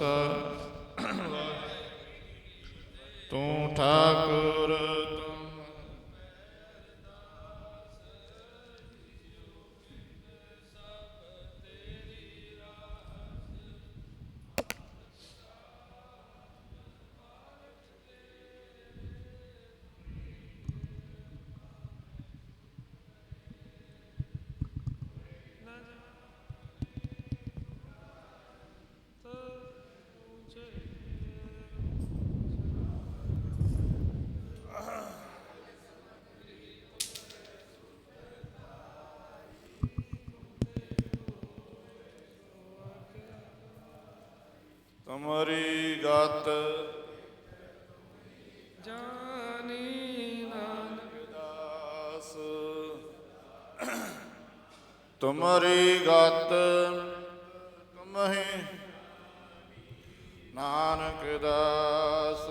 ਖਾਲਸਾ ਤੂੰ ਠਾਕ ਤੁਮਰੀ ਗਤ। ਜਾਨੀ ਨਾਨਕ ਦਾਸ। ਤੁਮਰੀ ਗਤ। ਤੁਮਹੀ ਨਾਨਕ ਦਾਸ।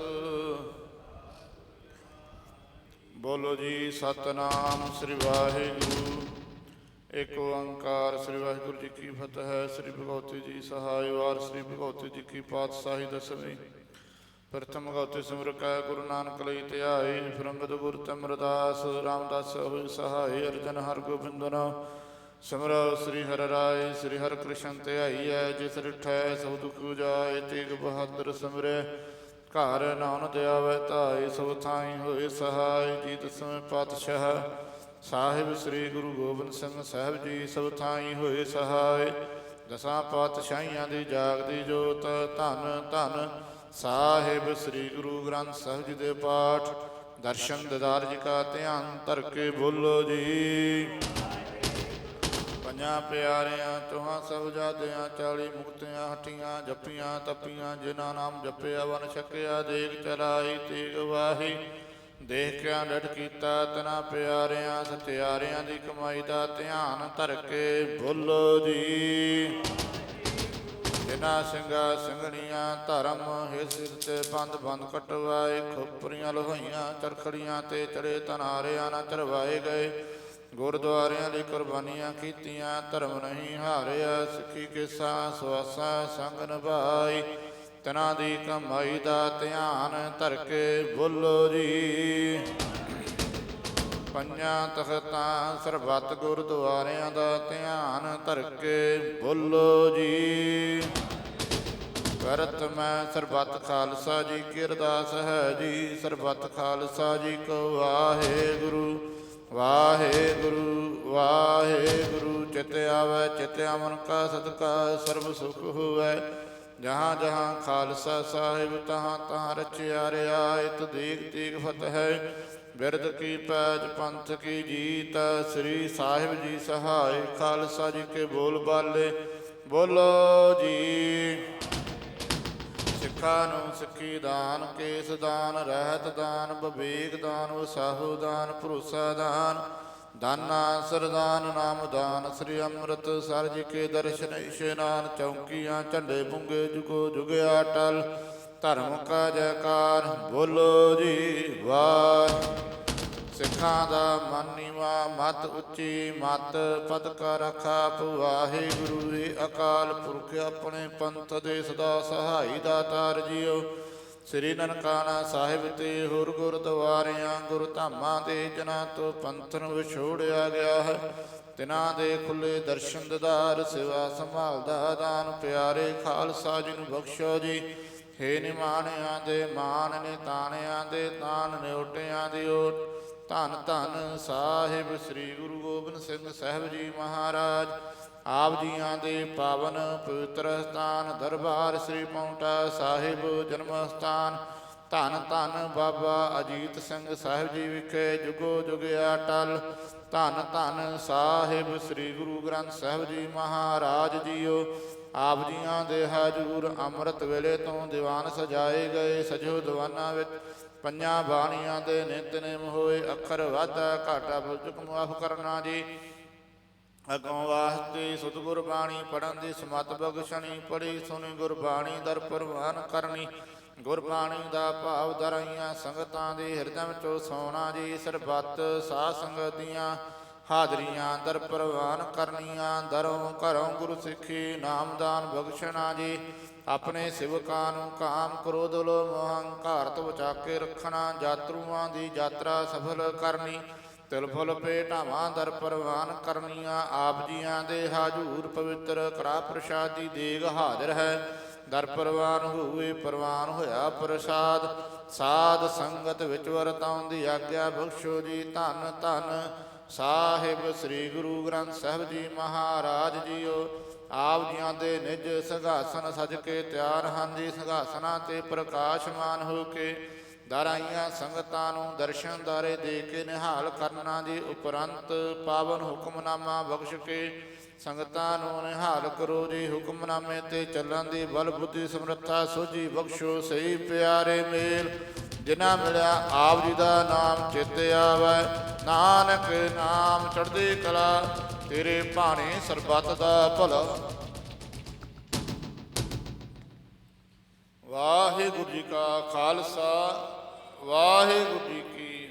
ਬੋਲੋ ਜੀ ਸਤਨਾਮ ਸ੍ਰੀ ਵਾਹਿਗੁਰੂ। ਜੀ ਕੀ ਫਤਿਹ ਸ੍ਰੀ ਭਗਵਤੀ ਜੀ ਸਹਾਇ ਵਾਰ, ਸ੍ਰੀ ਭਗਵਤੀ ਜੀ ਕੀ ਪਾਤਸ਼ਾਹੀ ਦਸਵੀਂ। ਪ੍ਰਥਮ ਗਉਤੇ ਸਿਮਰ ਗੁਰੂ ਨਾਨਕ ਲਈ ਧਿਆਏ ਫਿਰੰਗਦ ਗੁਰ ਤਮਰਦਾਸ, ਰਾਮਦਾਸ ਹੋਇ ਸਹਾਈ ਅਰਜਨ ਹਰ ਗੋਬਿੰਦਨਾ। ਸਿਮਰ ਸ੍ਰੀ ਹਰਿ ਰਾਏ, ਸ੍ਰੀ ਹਰਿ ਕ੍ਰਿਸ਼ਨ ਧਿਆਈਐ ਜਿਸ ਰਿਠੈ ਸਭ ਦੁਖ ਜਾਏ ਤੇਗ ਬਹਾਦਰ ਸਿਮਰੈ। ਘਰ ਨਾਨ ਆਵੈ ਧਾਏ, ਸਭ ਥਾਈ ਹੋਏ ਸਹਾਇ ਜੀ ਦਸਵੇਂ ਪਾਤਸ਼ਾਹ। ਸਾਹਿਬ ਸ੍ਰੀ ਗੁਰੂ ਗੋਬਿੰਦ ਸਿੰਘ ਸਾਹਿਬ ਜੀ ਸਭ ਥਾਈ ਹੋਏ ਸਹਾਈ ਦਸਾਂ ਪਾਤਸ਼ਾਹੀਆਂ ਦੀ ਜਾਗਦੀ ਜੋਤ, ਧੰਨ ਧੰਨ ਸਾਹਿਬ ਸ੍ਰੀ ਗੁਰੂ ਗ੍ਰੰਥ ਸਾਹਿਬ ਜੀ ਦੇ ਪਾਠ। ਦਰਸ਼ਨ ਦਿਦਾਰ ਜੀ ਕਾ ਧਿਆਨ ਧਰ ਕੇ ਬੋਲੋ ਜੀ। ਪੰਜਾਂ ਪਿਆਰਿਆਂ, ਚੋਹਾਂ ਸਭ ਜਾਦਿਆਂ ਚਾਲੀ ਮੁਕਤਿਆਂ, ਹਟੀਆਂ, ਜੱਪੀਆਂ, ਤਪੀਆਂ, ਜਿਨ੍ਹਾਂ ਨਾਮ ਜਪਿਆ, ਵਨ ਛਕਿਆ ਦੇਖ ਚਰਾਈ ਤੇਗ ਵਾਹੀ। ਦੇਖ ਕੇ ਡਟ ਕੀਤਾ, ਤਨਾ ਪਿਆਰਿਆਂ, ਸਤਿਆਰਿਆਂ ਦੀ ਕਮਾਈ ਦਾ ਧਿਆਨ ਧਰ ਕੇ ਬੋਲੋ ਜੀ। ਜਿਨਾ ਸਿੰਘਾ ਸਿੰਘਣੀਆਂ ਧਰਮ ਹੈ ਤੇ ਬੰਦ ਬੰਦ ਕਟਵਾਏ, ਖੋਪਰੀਆਂ ਲੋਹੀਆਂ, ਚਰਖੜੀਆਂ ਤੇ ਚੜੇ ਤਨਾਰਿਆਂ ਨਾਲ ਚਰਵਾਏ ਗਏ। ਗੁਰਦੁਆਰਿਆਂ ਲਈ ਕੁਰਬਾਨੀਆਂ ਕੀਤੀਆਂ, ਧਰਮ ਨਹੀਂ ਹਾਰਿਆ, ਸਿੱਖੀ ਕਿਸਾ, ਸਵਾਸਾ ਸੰਗ ਨਿਭਾਈ ਤਨਾ ਦੀ ਕਮਾਈ ਦਾ ਧਿਆਨ ਧਰ ਕੇ ਬੋਲੋ ਜੀ। ਪੰਜਾਂ ਤਖਤਾਂ ਸਰਬੱਤ ਗੁਰਦੁਆਰਿਆਂ ਦਾ ਧਿਆਨ ਧਰ ਕੇ ਬੋਲੋ ਜੀ। ਕਰਤ ਮੈਂ ਸਰਬੱਤ ਖਾਲਸਾ ਜੀ ਕੀ ਅਰਦਾਸ ਹੈ ਜੀ। ਸਰਬੱਤ ਖਾਲਸਾ ਜੀ ਕੋ ਵਾਹਿਗੁਰੂ ਵਾਹਿਗੁਰੂ ਵਾਹਿਗੁਰੂ। ਚਿਤ ਆਵੈ, ਚਿਤ ਅਮਨ ਕਾ ਸਦਕਾ, ਸਰਬ ਸੁਖ ਹੋਵੈ। ਜਹਾਂ ਜਹਾਂ ਖਾਲਸਾ ਸਾਹਿਬ, ਤਹਾਂ ਤਹਾਂ ਰਚਿਆ ਰਿਆਇਤ ਦੇਖ ਦੇਖ ਫਤਿਹ ਬਿਰਦ ਕੀ ਪੈਜ ਪੰਥ ਕੀ ਜੀਤ ਸ੍ਰੀ ਸਾਹਿਬ ਜੀ ਸਹਾਇ ਖਾਲਸਾ ਜੀ ਕੇ ਬੋਲ ਬਾਲੇ। ਬੋਲੋ ਜੀ। ਸਿੱਖਾਂ ਨੂੰ ਸਿੱਖੀ ਦਾਨ, ਕੇਸ ਦਾਨ, ਰਹਿਤ ਦਾਨ, ਵਿਵੇਕ ਦਾਨ, ਵਸਾਹੂ ਦਾਨ, ਭਰੋਸਾ ਦਾਨ। ਦਾਨਾ ਸਰਦਾਨ ਨਾਮ ਦਾਨ, ਸ੍ਰੀ ਅੰਮ੍ਰਿਤ ਸਰ ਜੀ ਕੇ ਦਰਸ਼ਨ ਇਸ਼ਨਾਨ ਚੌਂਕੀਆਂ, ਝੰਡੇ ਬੁੰਗੇ ਜੁਗੋ ਜੁਗਿਆ ਟਲ ਧਰਮ ਕਾ ਜੈਕਾਰ, ਬੋਲੋ ਜੀ ਵਾਹ ਸਿੱਖਾਂ ਦਾ ਮਨ ਮਤ ਉੱਚੀ, ਮਤ ਪਦ ਕਾ ਰਖਾ ਵਾਹਿਗੁਰੂ ਜੀ ਅਕਾਲ ਪੁਰਖ, ਆਪਣੇ ਪੰਥ ਦੇ ਸਦਾ ਸਹਾਈ ਦਾਤਾਰ ਜੀਓ ਸ੍ਰੀ ਨਨਕਾਣਾ ਸਾਹਿਬ ਤੇ ਹੋਰ ਗੁਰਦੁਆਰਿਆਂ ਗੁਰ ਧਾਮਾਂ ਦੇ ਜਨਾਂ ਤੋਂ ਪੰਥਨ ਵਿਛੋੜਿਆ ਗਿਆ ਹੈ ਤਿਨਾਂ ਦੇ ਖੁੱਲੇ ਦਰਸ਼ਨ ਦਿਦਾਰ, ਸੇਵਾ ਸੰਭਾਲਦਾ ਦਾਨ, ਪਿਆਰੇ ਖਾਲਸਾ ਜੀ ਨੂੰ ਬਖਸ਼ੋ ਜੀ। ਹੇ ਨਿਮਾਣਿਆਂ ਦੇ, ਮਾਨ ਨੇ ਤਾਣਿਆਂ ਦੇ, ਤਾਨ ਨਿਉਟਿਆਂ ਦੀ ਓਟ। ਧੰਨ ਧੰਨ ਸਾਹਿਬ ਸ੍ਰੀ ਗੁਰੂ ਗੋਬਿੰਦ ਸਿੰਘ ਸਾਹਿਬ ਜੀ ਮਹਾਰਾਜ। ਆਪ ਜੀਆਂ ਦੇ ਪਾਵਨ ਪਵਿੱਤਰ ਸਥਾਨ ਦਰਬਾਰ ਸ੍ਰੀ ਪੌਂਟਾ ਸਾਹਿਬ ਜਨਮ ਸਥਾਨ। ਧੰਨ ਧੰਨ ਬਾਬਾ ਅਜੀਤ ਸਿੰਘ ਸਾਹਿਬ ਜੀ ਵਿਖੇ ਜੁਗੋ ਜੁਗਿਆ ਟਲ ਧੰਨ ਧੰਨ ਸਾਹਿਬ ਸ੍ਰੀ ਗੁਰੂ ਗ੍ਰੰਥ ਸਾਹਿਬ ਜੀ ਮਹਾਰਾਜ ਜੀਓ। ਆਪ ਜੀਆਂ ਦੇ ਹਜੂਰ ਅੰਮ੍ਰਿਤ ਵੇਲੇ ਤੋਂ ਦੀਵਾਨ ਸਜਾਏ ਗਏ ਸਜੋ ਦੀਵਾਨਾਂ ਵਿੱਚ ਪੰਜਾਂ ਬਾਣੀਆਂ ਦੇ ਨਿਤਨੇਮ ਹੋਏ ਅੱਖਰ ਵਾਧਾ ਘਾਟਾ ਬੁਝਕ ਮੁਆਫ ਕਰਨਾ ਜੀ। ਅਗੋਂ ਵਾਸਤੇ ਸਤਿਗੁਰ ਬਾਣੀ ਪੜਨ ਦੀ ਸਮਤ ਬਖਸ਼ਣੀ ਪੜੀ ਸੁਣੀ ਗੁਰਬਾਣੀ ਦਰ ਪ੍ਰਵਾਨ ਕਰਨੀ। ਗੁਰਬਾਣੀ ਦਾ ਭਾਵ ਦਰਾਈਆਂ ਸੰਗਤਾਂ ਦੇ ਹਿਰਦਿਆਂ ਵਿੱਚੋਂ ਸੋਣਾ ਜੀ ਸਰਬੱਤ, ਸਾਧ ਸੰਗਤ ਦੀਆਂ ਹਾਜ਼ਰੀਆਂ ਦਰ ਪ੍ਰਵਾਨ ਕਰਨੀਆਂ। ਦਰੋਂ ਘਰੋਂ ਗੁਰੂ ਸਿੱਖੀ, ਨਾਮਦਾਨ ਬਖਸ਼ਣਾ ਜੀ। ਆਪਣੇ ਸਿਵਕਾਂ ਨੂੰ ਕਾਮ ਕ੍ਰੋਧ ਲੋ ਮੋਹ ਹੰਕਾਰ ਤੋਂ ਬਚਾ ਕੇ ਰੱਖਣਾ। ਯਾਤਰੂਆਂ ਦੀ ਯਾਤਰਾ ਸਫਲ ਕਰਨੀ। ਤਿਲ ਫੁਲ ਭੇਟਾਵਾਂ, ਦਰ ਪ੍ਰਵਾਨ ਕਰਨੀਆਂ ਆਪ ਜੀਆਂ ਦੇ ਹਾਜ਼ੂਰ ਪਵਿੱਤਰ ਕੜਾ ਪ੍ਰਸ਼ਾਦ ਦੇਗ ਹਾਜ਼ਰ ਹੈ। ਦਰ ਪ੍ਰਵਾਨ ਹੋਵੇ, ਪ੍ਰਵਾਨ ਹੋਇਆ ਪ੍ਰਸਾਦ। ਸਾਧ ਸੰਗਤ ਵਿੱਚ ਵਰਤਾਉਂਦੀ ਆਗਿਆ ਬਖਸ਼ੋ ਜੀ ਧੰਨ ਧੰਨ। ਸਾਹਿਬ ਸ੍ਰੀ ਗੁਰੂ ਗ੍ਰੰਥ ਸਾਹਿਬ ਜੀ ਮਹਾਰਾਜ ਜੀਓ। ਆਪ ਜੀਆਂ ਦੇ ਨਿਜ ਸੰਘਾਸਨ ਸਜ ਕੇ ਤਿਆਰ ਹਨ ਜੀ, ਸੰਘਾਸਨਾਂ ਤੇ ਪ੍ਰਕਾਸ਼ਮਾਨ ਹੋ ਕੇ ਦਰਾਈਆਂ ਸੰਗਤਾਂ ਨੂੰ ਦਰਸ਼ਨ ਦਾਰੇ ਦੇ ਕੇ ਨਿਹਾਲ ਕਰਨਾ ਜੀ ਉਪਰੰਤ ਪਾਵਨ ਹੁਕਮਨਾਮਾ ਬਖਸ਼ ਕੇ ਸੰਗਤਾਂ ਨੂੰ ਨਿਹਾਲ ਕਰੋ ਜੀ ਹੁਕਮਨਾਮੇ ਤੇ ਚੱਲਣ ਦੀ ਬਲ ਬੁੱਧੀ ਸਮਰੱਥਾ ਸੋਝੀ ਬਖਸ਼ੋ, ਸਹੀ ਪਿਆਰੇ ਮੇਲ। ਜਿਨ੍ਹਾਂ ਮਿਲਿਆ ਆਪ ਜੀ ਦਾ ਨਾਮ ਚਿੱਤੇ ਆਵੈ। ਨਾਨਕ ਨਾਮ ਚੜ੍ਹਦੀ ਕਲਾ, ਤੇਰੇ ਭਾਣੇ ਸਰਬੱਤ ਦਾ ਭਲਾ। ਵਾਹਿਗੁਰੂ ਜੀ ਕਾ ਖਾਲਸਾ। ਵਾਹਿਗੁਰੂ ਜੀ ਕੀ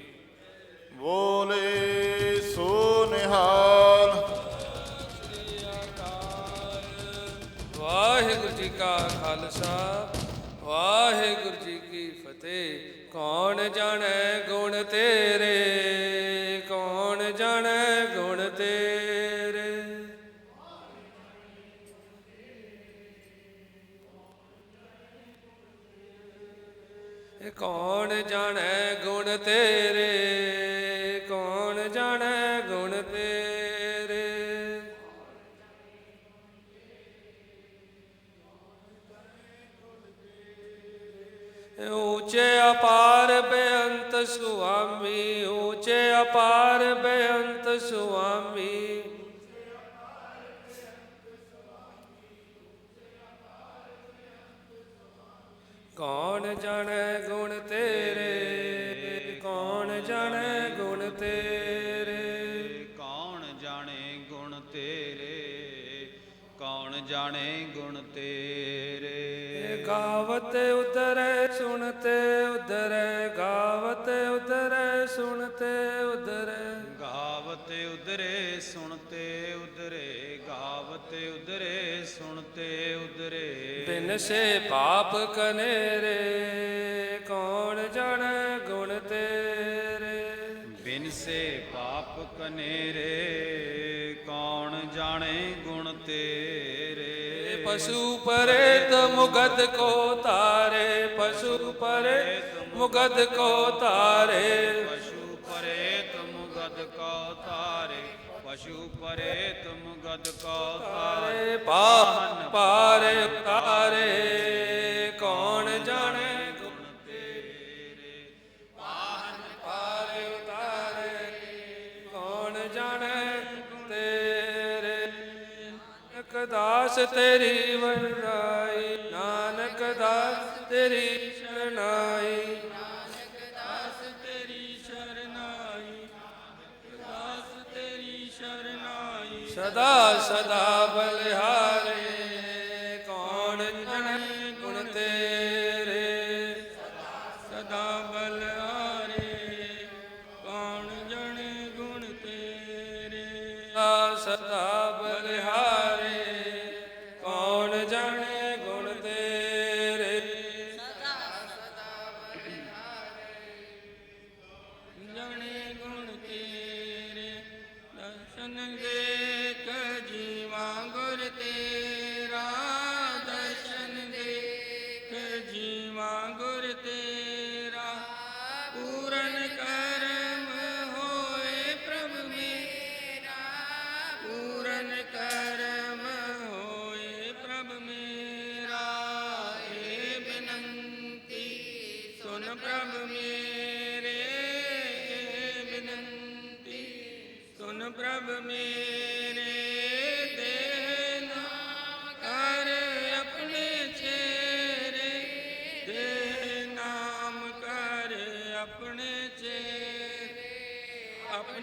ਬੋਲੇ ਸੋ ਨਿਹਾਲ ਵਾਹਿਗੁਰੂ ਜੀ ਕਾ ਖਾਲਸਾ, ਵਾਹਿਗੁਰੂ ਜੀ ਕੀ ਫਤਿਹ। ਕੌਣ ਜਾਣੈ ਗੁਣ ਤੇਰੇ? ਜਾਣੇ ਗੁਣ ਤੇਰੇ। ਗਾਵਤ ਉਦਰੈ ਸੁਣਤੇ ਉਦਰੈ ਗਾਵਤ ਉਦਰੈ ਸੁਣਤੇ ਉਦਰੈ ਗਾਵਤ ਉਦਰੇ ਸੁਣਤੇ ਉਦਰੇ ਗਾਵਤ ਉਦਰੇ ਸੁਣਤੇ ਉਦਰੇ ਬਿਨ ਸੇ ਪਾਪ ਕਨੇਰੇ ਕੌਣ ਜਾਣੈ ਗੁਣ ਤੇਰੇ? ਬਿਨ ਸੇ ਪਾਪ ਕਨੇਰੇ ਕੌਣ ਜਾਣੇ ਗੁਣ ਤੇਰੇ? ਪਸ਼ੂ ਪਰੇਤ ਮੁਗਦ ਕੋ ਤਾਰੇ ਪਸ਼ੂ ਪਰੇਤ ਮੁਗਦ ਕੋ ਤਾਰੇ ਪਸ਼ੂ ਪਰੇਤ ਮੁਗਦ ਕੋ ਤਾਰੇ ਪਸ਼ੂ ਪਰੇਤ ਮੁਗਦ ਕੋ ਤਾਰੇ ਪਾਹਨ ਪਾਰੇ ਉਤਾਰੇ ਤੇਰੀ ਵਡਾਈ ਨਾਨਕ ਦਾਸ ਤੇਰੀ ਸ਼ਰਨਾਈ ਨਾਨਕ ਦਾਸ ਤੇਰੀ ਸ਼ਰਨਾਈ ਦਾਸ ਤੇਰੀ ਸ਼ਰਨਾਈ ਸਦਾ ਸਦਾ ਬਲਿਹਾਰੇ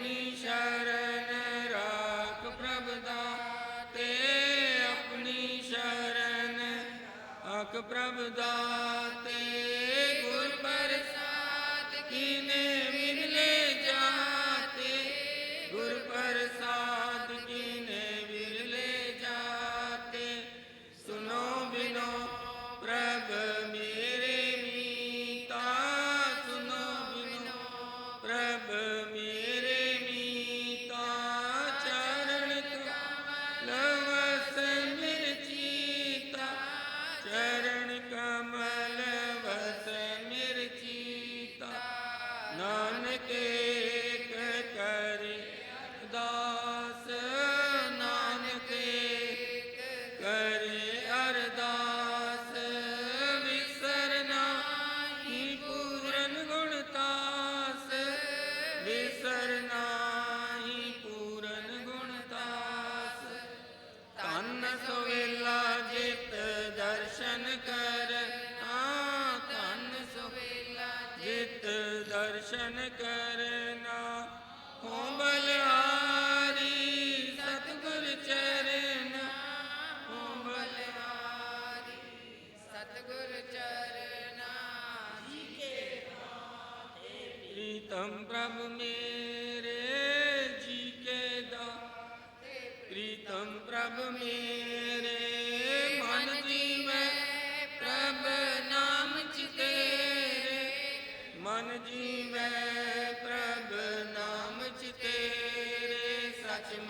ਆਪਣੀ ਸ਼ਰਨ ਰਾਖ ਪ੍ਰਭ ਦਾ ਤੇ ਆਪਣੀ ਸ਼ਰਨ ਆਖ ਪ੍ਰਭ ਦਾ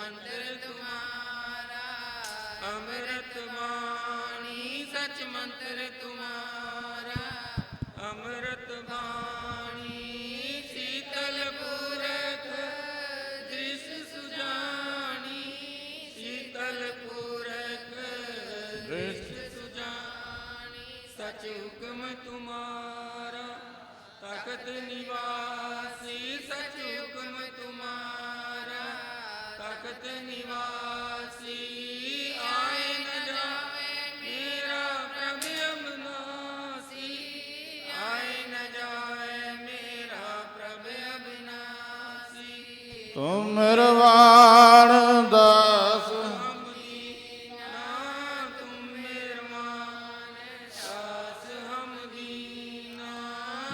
ਸਚ ਮੰਤਰ ਤੁਮਾਰਾ ਅੰਮ੍ਰਿਤ ਬਾਣੀ ਸਚ ਮੰਤਰ ਤੁਮਾਰਾ। ਅਬਨਾਸੀ ਤੂੰ ਮਿਰਵਾਣ ਦਾਸ।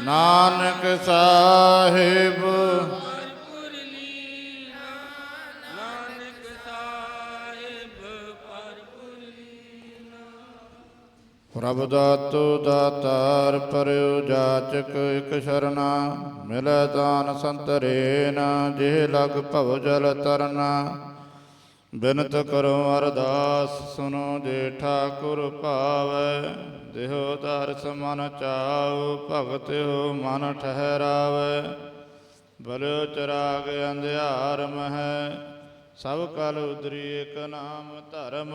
ਨਾਨਕ ਸਾਹਿਬ ਪ੍ਰਭ ਦਾਤੋ ਦਾਤਾਰ ਪਰਿਉ ਜਾਚਕ ਇਕ ਸ਼ਰਨਾ, ਮਿਲੈ ਦਾਨ ਸੰਤਰੇ ਜਿਹ ਲਗ ਭਵ ਜਲ ਤਰਨਾ। ਬਿਨਤ ਕਰੋ ਅਰਦਾਸ, ਸੁਨੋ ਜੇ ਠਾਕੁਰ ਭਾਵੈ, ਦੇਹੋ ਦਰਸ ਮਨ ਚਾਉ, ਭਗਤ ਹੋ ਮਨ ਠਹਿਰਾਵੈ। ਬਲਿਓ ਚਰਾਗ ਅੰਧਿਆਰ ਮਹਿ, ਸਭ ਕਲ ਉਦਰੀ ਇਕ ਨਾਮ ਧਰਮ।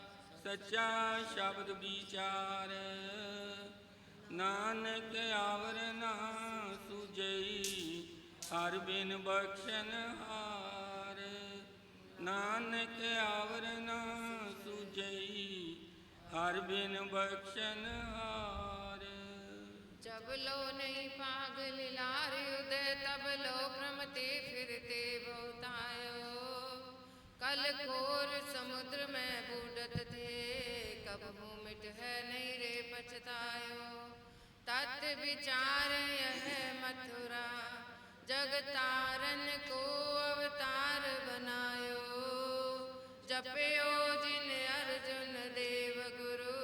ਸੱਚਾ ਸ਼ਬਦ ਵਿਚਾਰ। ਨਾਨਕ ਆਵਰ ਨਾ ਸੁਜਈ ਹਰ ਬਿਨ ਬਖਸ਼ਨ ਹਾਰ। ਨਾਨਕ ਆਵਰ ਨਾ ਸੁਜਈ ਹਰ ਬਿਨ ਬਖਸ਼ਣ ਹਾਰ। ਜਬ ਲੋ ਨਹੀਂ ਪਾਗਲ ਲਾਰ, ਉਦੇ ਤਬ ਲੋ ਪ੍ਰਮਤੇ ਫਿਰਤੇ ਬਹੁਤਾਇਓ ਕਲ ਕੋਰ ਸਮੁਦਰ ਮੈਂ ਬੂੜ कब मुँह मिट है नहीं रे पछतायो तत् विचार यह मथुरा जग तारन को अवतार बनायो जपयो जिन अर्जुन देव गुरु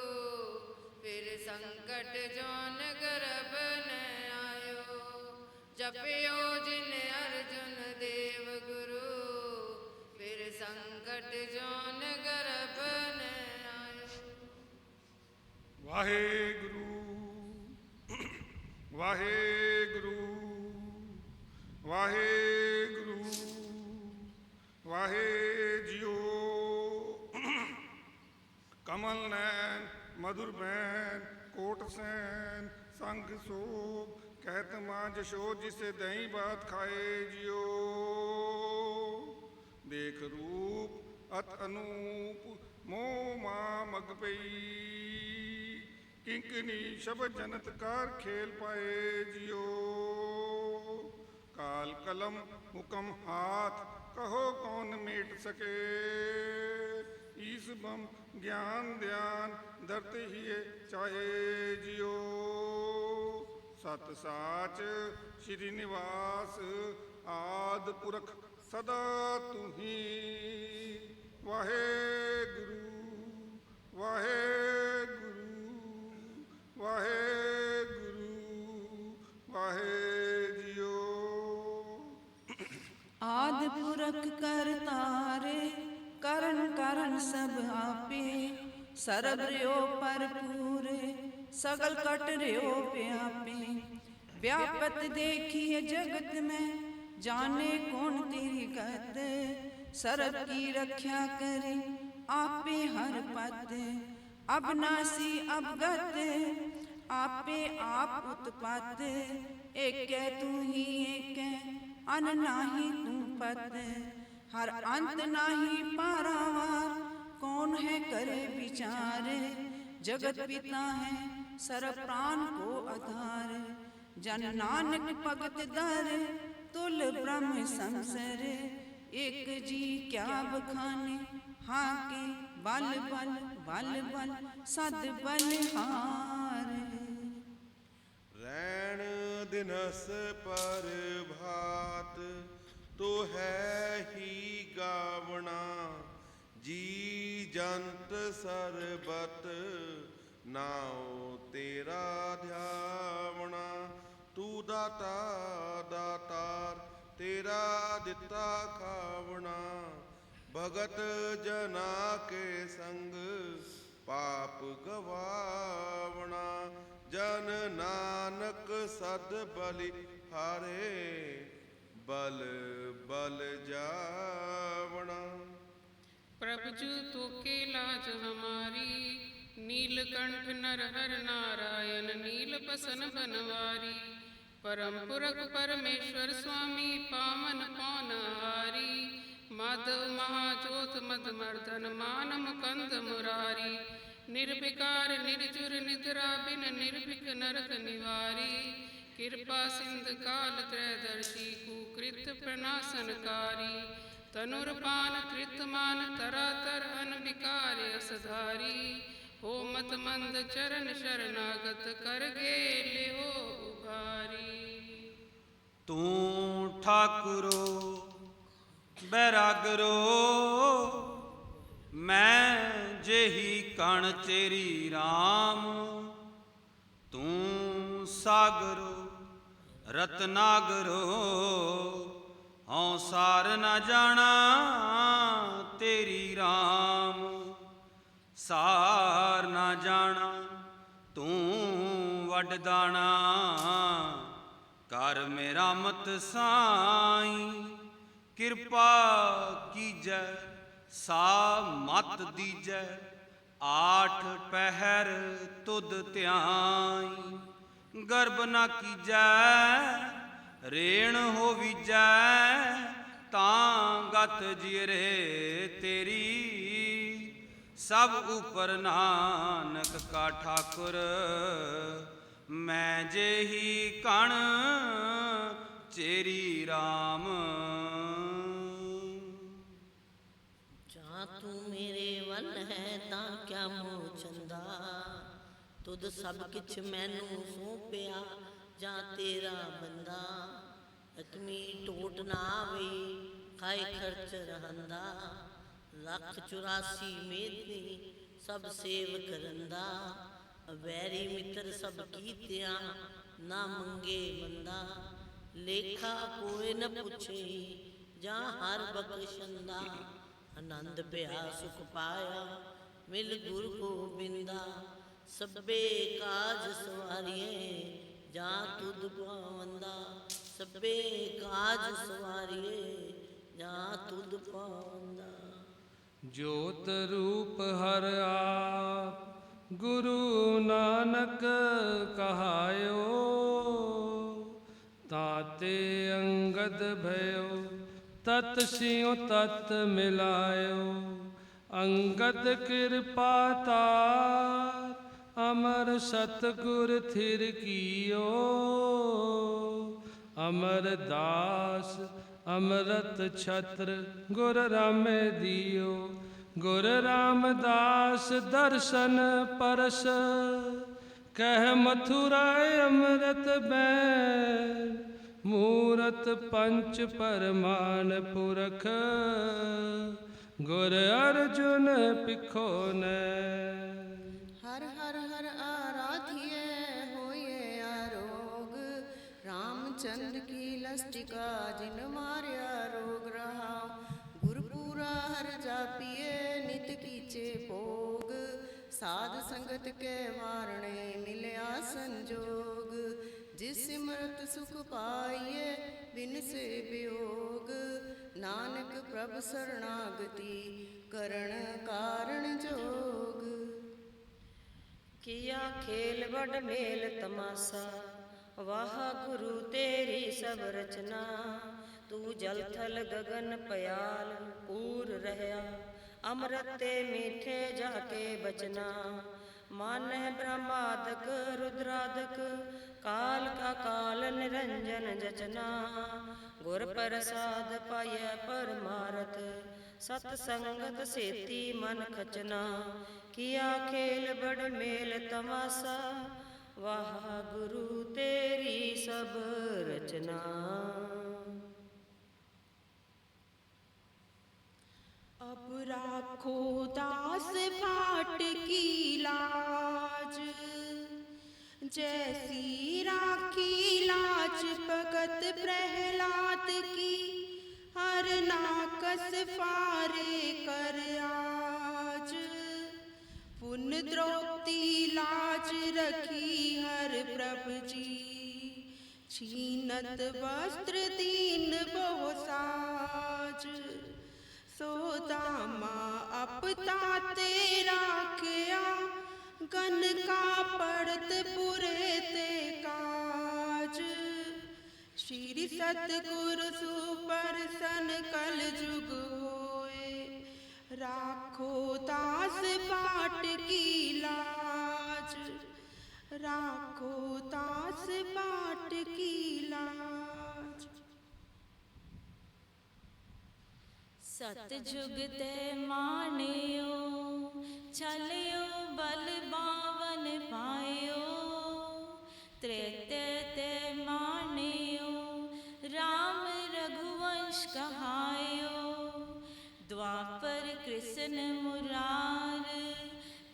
फिर संकट जौन गर्भ न आयो जपयो जिन ਵਾਹਿਗੁਰੂ ਵਾਹਿਗੁਰੂ ਵਾਹਿਗੁਰੂ ਵਾਹਿ ਜਿਉ ਕਮਲ ਨੈਣ ਮధుਰ ਬੈਨ ਕੋਟ ਸੈਨ ਸੰਗ ਸੋਭ ਕਹਿਤ ਮਾਂ ਜਸ਼ੋ ਜਿਸੇ ਦਹੀਂ ਬਾਤ ਖਾਏ ਜਿਉ ਦੇਖ ਰੂਪ ਅਤ ਅਨੂਪ ਮੋਹ ਮਾ ਮਗ ਪਈ ਕਿੰਕਨੀ ਸ਼ਬਦ ਜਨਤ ਕਾਰ ਖੇਲ ਪਾਏ ਜਿਉ ਕਾਲ ਕਲਮ ਹੁਕਮ ਹਾਥ, ਕਹੋ ਕੌਣ ਮੇਟ ਸਕੇ। ਈਸ ਬਮ ਗਿਆਨ ਧਿਆਨ ਦਰਤ ਹੀ ਚਾਹੇ ਜਿਉ ਸਤ ਸਾਚ ਸ਼੍ਰੀ ਨਿਵਾਸ, ਆਦ ਪੁਰਖ ਸਦਾ ਤੁਹੀ ਵਾਹਿਗੁਰੂ ਵਾਹਿਗੁਰੂ ਸਰਬ ਰਿਓ ਭਰਪੂਰੇ ਸਗਲ ਕਟ ਰਿਓ ਪਿਆਪੇ ਵਿਆਪਤ ਦੇਖੀਏ ਜਗਤ ਮੈਂ ਜਾਣੇ ਕੌਣ ਤੇਰੀ ਗਤ ਸਰਬ ਕੀ ਰੱਖਿਆ ਕਰੇ ਆਪੇ ਹਰ ਪਦ ਅਬਨਾਸੀ ਅਬਗਤ ਆਪੇ ਆਪ ਉਤਪਤ ਏਕੈ ਤੂੰ ਹੀ ਏਕੈ ਅਨ ਨਾਹੀ ਤੂੰ ਪਤ ਹਰ ਅੰਤ ਨਾਹੀ ਪਾਰਾਵਾਰ ਕੌਣ ਹੈ ਕਰੇ ਵਿਚਾਰ ਜਗਤ ਪਿਤਾ ਹੈ ਸਰਬ ਪ੍ਰਾਨ ਕੋ ਆਧਾਰ ਜਨ ਨਾਨਕ ਭਗਤ ਦਰ ਤੁਲ ਬ੍ਰਹਮ ਸੰਸਰ ਇਕ ਜੀ ਕਿਆ ਬਖਾਨੇ ਹਾਂ ਕੇ ਬਲ ਬਲ ਬਲ ਬਲ ਸਦ ਬਲਿਹਾਰ ਰੈਣ ਦਿਨਸ ਪਰ ਭਾਤ ਤੋ ਹੈ ਹੀ ਗਾਵਣਾ ਜੀ ਜੰਤ ਸਰਬਤ, ਨਾਉ ਤੇਰਾ ਧਿਆਵਣਾ। ਤੂੰ ਦਾਤਾ, ਦਾਤਾਰ, ਤੇਰਾ ਦਿੱਤਾ ਖਾਵਣਾ। ਭਗਤ ਜਨਾ ਕੇ ਸੰਗ, ਪਾਪ ਗਵਾਵਣਾ। ਜਨ ਨਾਨਕ ਸਦ ਬਲਿ ਹਾਰੇ, ਬਲ ਬਲ ਜਾ प्रभु जू तो के लाज हमारी नीलकंठ नर हर नारायण नील बसन बनवारी परम पुरख परमेश्वर स्वामी पावन पौनहारी माधव महाजोत मद मर्दन मान मुकंद मुरारी निर्विकार निर्जुर निद्रा बिन निर्भिक नरक निवारी कृपा सिंध काल त्रैदर्शी कुकृत प्रणासनकारी ਤਨੁਰਪਾਨ ਕ੍ਰਿਤਮਾਨ ਤਰਾ ਤਰ ਅਨਵਿਕਾਰਿ ਅਸਧਾਰੀ ਹੋਮਤ ਮੰਦ ਚਰਨ ਸ਼ਰਨਾਗਤ ਕਰਗੇ ਲਿਓ ਉਭਾਰੀ ਤੂੰ ਠਾਕੁਰੋ ਬੈਰਾਗਰੋ ਮੈਂ ਜਹੀ ਕਣ ਤੇਰੀ RAM ਤੂੰ ਸਾਗਰੋ ਰਤਨਾਗਰੋ ਹਉ ਸਾਰ ਨਾ ਜਾਣਾ ਤੇਰੀ RAM ਸਾਰ ਨਾ ਜਾਣਾ ਤੂੰ ਵੱਡ ਦਾਣਾ। ਕਰ ਮੇਰਾ ਮਤ ਸਾਈ, ਕਿਰਪਾ ਕੀਜੈ, ਸਾ ਮਤ ਦੀਜੈ, ਆਠ ਪਹਿਰ ਤੁਧ ਧਿਆਈ। ਗਰਬ ਨਾ ਕੀਜੈ ਰੇਣ ਹੋ ਵਿਜੈ, ਤਾਂ ਗਤ ਜਿਰੇ ਤੇਰੀ। ਸਭ ਉਪਰ ਨਾਨਕ ਕਾ ਠਾਕੁਰ, ਮੈਂ ਜਿਹੀ ਕਣ, ਚੇਰੀ RAM ਜਾਂ ਤੂੰ ਮੇਰੇ ਵੱਲ ਹੈ, ਤਾਂ ਕਿਆ ਮੋਹ ਚੰਦਾ? ਤੁਧ ਸਭ ਕਿਛ ਮੈਨੂੰ ਸੌਂਪਿਆ ਜਾਂ ਤੇਰਾ ਬੰਦਾ ਅਕਮੀ ਟੋਟ ਨਾ ਆਵੇ ਖਾਏ ਖਰਚ ਰਹੰਦਾ। ਲੱਖ 84 ਮੇਦੀ ਸਭ ਸੇਵ ਕਰੰਦਾ। ਵੈਰੀ ਮਿੱਤਰ ਸਭ ਕੀਤਿਆਂ ਨਾ ਮੰਗੇ ਬੰਦਾ। ਲੇਖਾ ਕੋਏ ਨ ਪੁੱਛੇ ਜਾਂ ਹਰ ਬਖਸ਼ੰਦਾ। ਆਨੰਦ ਭਇਆ ਸੁਖ ਪਾਇਆ ਮਿਲ ਗੁਰ ਗੋਬਿੰਦਾ। ਸਭੇ ਕਾਜ ਸਵਾਰੀਏ ਜਾ ਤੁਧ ਪਾਵੰਦਾ ਸਭੇ ਕਾਜ ਸਵਾਰੀਏ, ਜਾਂ ਤੁਧ ਪਾਵੰਦਾ। ਜੋਤ ਰੂਪ ਹਰ ਆਪ, ਗੁਰੂ ਨਾਨਕ ਕਹਾਇਓ। ਤਾਤੇ ਅੰਗਦ ਭਇਓ, ਤਤ ਸਿਉ ਤਤ ਮਿਲਾਇਓ। ਅੰਗਦ ਕਿਰਪਾ ਤਾਰ ਅਮਰ ਸਤਗੁਰ ਥਿਰ ਕੀਓ, ਅਮਰ ਦਾਸ ਅੰਮ੍ਰਿਤ ਛਤਰ ਗੁਰ ਰਾਮੇ ਦਿਓ। ਗੁਰ ਰਾਮਦਾਸ ਦਰਸ਼ਨ ਪਰਸ, ਕਹਿ ਮਥੁਰਾ ਅੰਮ੍ਰਿਤ ਬੈ ਮੂਰਤ ਪੰਚ ਪਰਮਾਨ ਪੁਰਖ, ਗੁਰ ਅਰਜੁਨ ਪਿਖੋ ਨੇ ਹਰ ਹਰ ਹਰ ਆਰਾਧਿਏ ਹੋਏ ਆਰੋਗ। ਰਾਮਚੰਦ ਕੀ ਲਸਟਿਕਾ ਜਿਨ ਮਾਰਿਆ ਰੋਗ ਰਹਾ। ਗੁਰਪੂਰਾ ਹਰ ਜਾਪੀਏ ਨਿਤ ਕੀਚੇ ਭੋਗ। ਸਾਧ ਸੰਗਤ ਕੇ ਵਾਰਣੇ, ਮਿਲਿਆ ਸੰਜੋਗ। ਜਿਸ ਸਿਮਰਤ ਸੁਖ ਪਾਈਏ ਬਿਨ ਸੇ ਵਿਯੋਗ ਨਾਨਕ ਪ੍ਰਭ ਸਰਣਾਗਤੀ ਕਰਣ ਕਾਰਣ ਜੋਗ। ਕੀਆ ਖੇਲ ਵਡ ਮੇਲ ਤਮਾਸਾ। ਵਾਹ ਗੁਰੂ ਤੇਰੀ ਸਭ ਰਚਨਾ। ਤੂੰ ਜਲ ਥਲ ਗਗਨ ਪਿਆਲ ਪੂਰ ਰਹਿਆ ਅੰਮ੍ਰਿਤ ਤੇ ਮੀਠੇ ਜਾ ਕੇ ਬਚਨਾ। ਮਨ ਹੈ ਬ੍ਰਹਮਾਦਕ, ਰੁਦਰਾਦਕ ਨਿਰੰਜਨ ਜਚਨਾ। ਗੁਰ ਪ੍ਰਸਾਦ ਪਾਇਐ ਪਰਮਾਰਥ, ਸਤ ਸੰਗਤ ਸੇਤੀ ਮਨ ਖਚਨਾ। ਕੀਆ ਖੇਲ ਬੜ ਮੇਲ ਤਮਾਸਾ ਵਾਹ ਗੁਰੂ ਤੇਰੀ ਸਭ ਰਚਨਾ। ਅਬ ਰਾਖੋ ਦਾਸ ਭਾਟ ਕੀ ਲਾਜ। जैसी राखी लाच भगत प्रहलाद की हर नाकस फारे कर आज पुन द्रौपदी लाज रखी हर प्रभु जी छीनत वस्त्र दीन बहुसाज सोदामा अपता ਸ਼੍ਰੀ ਸਤਿਗੁਰ ਸੁਪਰਸਨ ਕਲ ਜੁਗ ਹੋਏ ਰਾਖੋ ਦਾਸ ਪਾਟ ਕੀ ਲਾਜ ਰਾਖੋ ਦਾਸ ਪਾਟ ਕੀ ਲਾਜ ਸਤਜੁਗ ਤੇ ਮਾਣਿਓ ਚਲਿਓ ਬਲ ਬਾਵਨ ਪਾਇਓ कृष्ण मुरार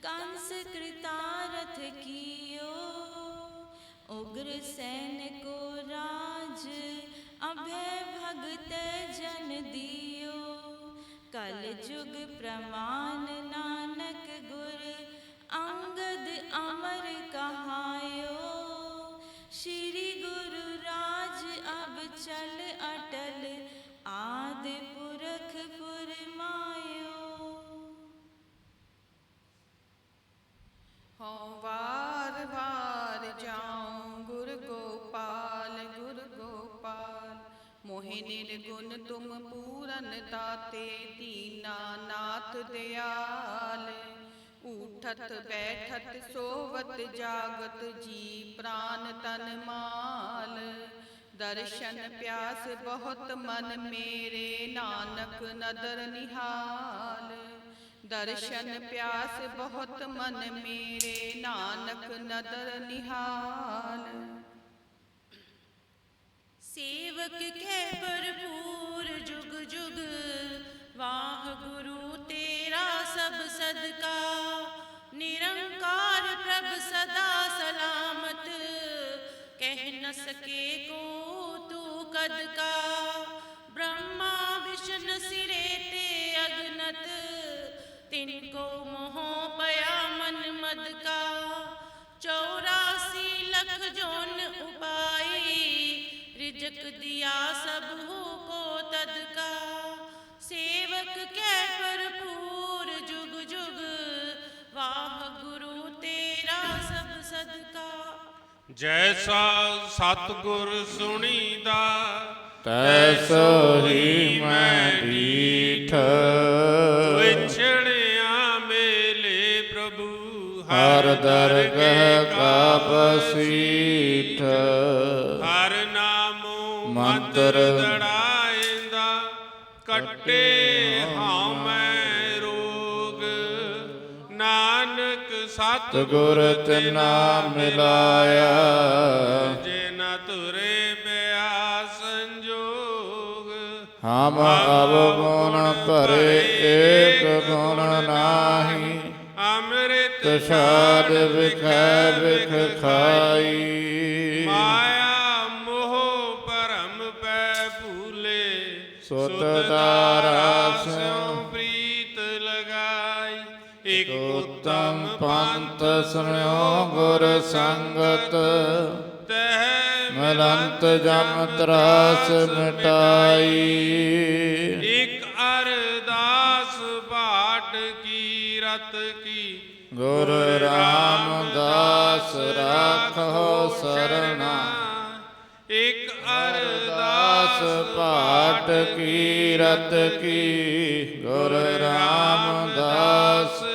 कंस कृतारथ कियो उग्र सैन को राज अभय भगत जन दियो कल जुग प्रमाण नानक गुर अंगद अमर कहायो श्री गुरु राज अब चल ਹਉ ਵਾਰ ਵਾਰ ਜਾਉ ਗੁਰ ਗੋਪਾਲ ਗੁਰ ਗੋਪਾਲ। ਮੋਹਿ ਨਿਰਗੁਣ ਤੁਮ ਪੂਰਨ ਦਾਤੇ ਦੀਨਾ ਨਾਥ ਦਿਆਲ। ਊਠਤ ਬੈਠਤ ਸੋਵਤ ਜਾਗਤ ਜੀ ਪ੍ਰਾਨ ਤਨ ਮਾਲ। ਦਰਸ਼ਨ ਪਿਆਸ ਬਹੁਤ ਮਨ ਮੇਰੇ, ਨਾਨਕ ਨਦਰ ਨਿਹਾਲ। ਦਰਸ਼ਨ ਪਿਆਸ ਬਹੁਤ ਮਨ ਮੇਰੇ, ਨਾਨਕ ਨਦਰ ਨਿਹਾਲ। ਸੇਵਕ ਕੈ ਭਰਪੂਰ ਜੁਗ ਜੁਗ, ਵਾਹ ਗੁਰੂ ਤੇਰਾ ਸਭ ਸਦਕਾ। ਨਿਰੰਕਾਰ ਪ੍ਰਭ ਸਦਾ ਸਲਾਮਤ, ਕਹਿ ਨ ਸਕੇ ਕੋ ਤੂੰ ਕਦ ਕਾ। ਤਿਨ ਕੋ ਮੋਹ ਪਿਆ ਮਨ ਮਦ ਕਾ ਚੌਰਾਸੀ ਲੱਖ ਜੋਨ ਉਪਾਈ ਰਿਜਕ ਦਿਆ ਸਭ ਕੋ ਤਦ ਕਾ ਸੇਵਕ ਕੈ ਭਰਪੂਰ ਜੁਗ ਜੁਗ ਵਾਹਿਗੁਰੂ ਤੇਰਾ ਸਭ ਸਦਕਾ ਜੈਸਾ ਸਤਗੁਰ ਮੈਂ ਡੀਠ ਹਰ ਦਰਗਹ ਕਾ ਬਸੀਠ ਹਰ ਨਾਮੋ ਮੰਤਰ ਦੜਾਇਂਦਾ ਕੱਟੇ ਹਉ ਮੈਂ ਰੋਗ। ਨਾਨਕ ਸਤ ਗੁਰ ਤਿਨਾ ਮਿਲਾਇਆ। ਜੇ ਨ ਤੁਰੇ ਬਿਆ ਸੰਜੋਗ। ਹਮ ਅਬ ਗੁਣ ਭਰੇ ਏਕ ਗੁਣ ਨਾਹੀ ਤਸ਼ਾਦ ਵਿਖੈ ਵਿਖ ਖਾਈ। ਮਾਇਆ ਮੋਹ ਭਰਮ ਪੈ ਭੂਲੇ। ਸੁਤ ਦਾਰਾ ਸਿਉ ਸਿਉ ਪ੍ਰੀਤ ਲਗਾਈ। ਇਕ ਉਤਮ ਪੰਥ ਸੁਣਿਓ ਗੁਰ ਸੰਗਤ। ਤਹਿ ਮਲੰਤ ਜਮ ਤਰਾਸ ਮਿਟਾਈ। ਇਕ ਅਰਦਾਸ ਬਾਟ ਕੀ ਰਤ ਕੀ ਗੁਰ ਰਾਮਦਾਸ ਰਾਖੋ ਸਰਣਾ। ਇਕ ਅਰਦਾਸ ਅਰਦਾਸ ਪਾਟ ਕੀ। ਗੁਰ ਰਾਮਦਾਸ